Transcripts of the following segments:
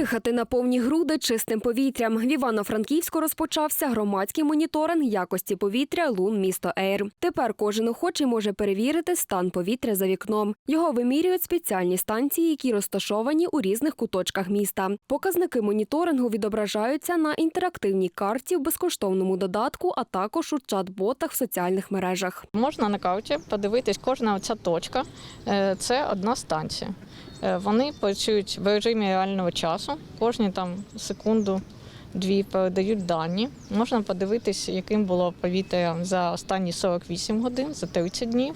Дихати на повні груди чистим повітрям. В Івано-Франківську розпочався громадський моніторинг якості повітря Лун місто Ейр. Тепер кожен охочий може перевірити стан повітря за вікном. Його вимірюють спеціальні станції, які розташовані у різних куточках міста. Показники моніторингу відображаються на інтерактивній карті в безкоштовному додатку, а також у чат-ботах в соціальних мережах. Можна на карті подивитись, кожна оця точка е, це одна станція. Е, Вони працюють в режимі реального часу. Кожні там секунду. Дві передають дані. Можна подивитись, яким було повітря за останні 48 годин, за 30 днів.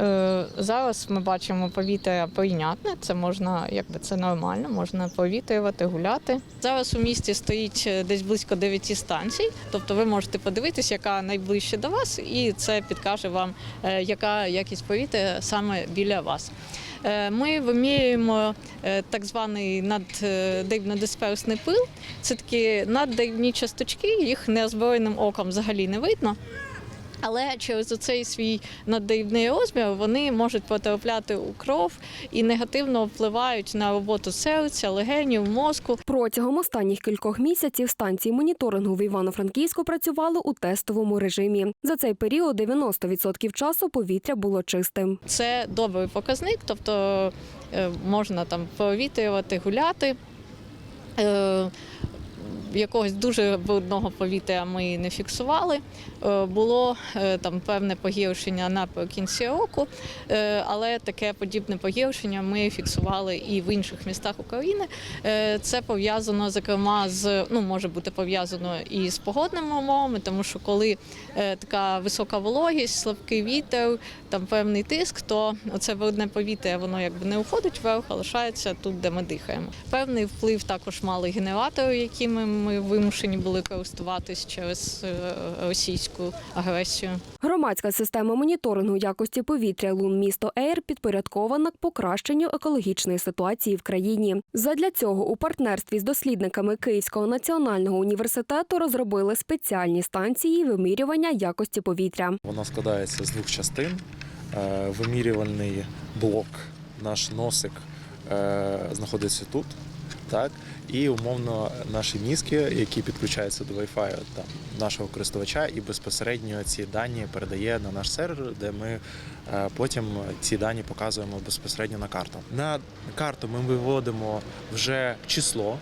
Е, Зараз ми бачимо повітря прийнятне, це можна, якби це нормально, можна повітрювати, гуляти. Зараз у місті стоїть е, десь близько 9 станцій, тобто ви можете подивитись, яка найближче до вас, і це підкаже вам, е, яка якість повітря саме біля вас. Ми вимірюємо так званий наддивнодисперсний пил. Це такі наддивні часточки, їх неозброєним оком взагалі не видно. Але через оцей свій наддивний розмір вони можуть потрапляти у кров і негативно впливають на роботу серця, легенів, мозку. Протягом останніх кількох місяців станції моніторингу в Івано-Франківську працювали у тестовому режимі. За цей період 90% часу повітря було чистим. Це добрий показник, тобто е, можна там провітрювати, гуляти. Якогось дуже брудного повітря ми не фіксували. Е, Було е, там певне погіршення наприкінці року, е, але таке подібне погіршення ми фіксували і в інших містах України. Це пов'язано зокрема з ну може бути пов'язано і з погодними умовами, тому що коли така висока вологість, слабкий вітер, там певний тиск, то це брудне повітря воно якби не уходить вверх, а лишається тут, де ми дихаємо. Певний вплив також мали генератори, якими ми вимушені були користуватись через е, російську агресію. Громадська система моніторингу якості повітря Лун місто Ейр підпорядкована к покращенню екологічної ситуації в країні. Задля цього у партнерстві з дослідниками Київського національного університету розробили спеціальні станції вимірювання якості повітря. Вона складається з двох частин. Е, Вимірювальний блок, наш носик е, знаходиться тут. Так, і умовно наші мізки, які підключаються до Wi-Fi там, нашого користувача, і безпосередньо ці дані передає на наш сервер, де ми е, потім ці дані показуємо безпосередньо на карту. На карту ми виводимо вже число,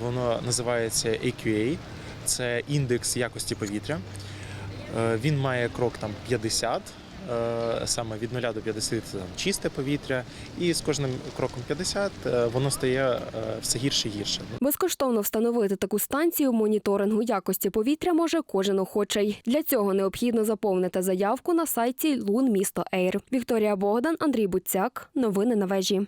воно називається AQA, це індекс якості повітря. Е, Він має крок там 50, е, саме від 0 до 50 там чисте повітря, і з кожним кроком 50 е, воно стає е, все гірше і гірше. Безкоштовно встановити таку станцію моніторингу якості повітря може кожен охочий. Для цього необхідно заповнити заявку на сайті Лун місто Ейр. Вікторія Богдан, Андрій Буцяк. Новини на вежі.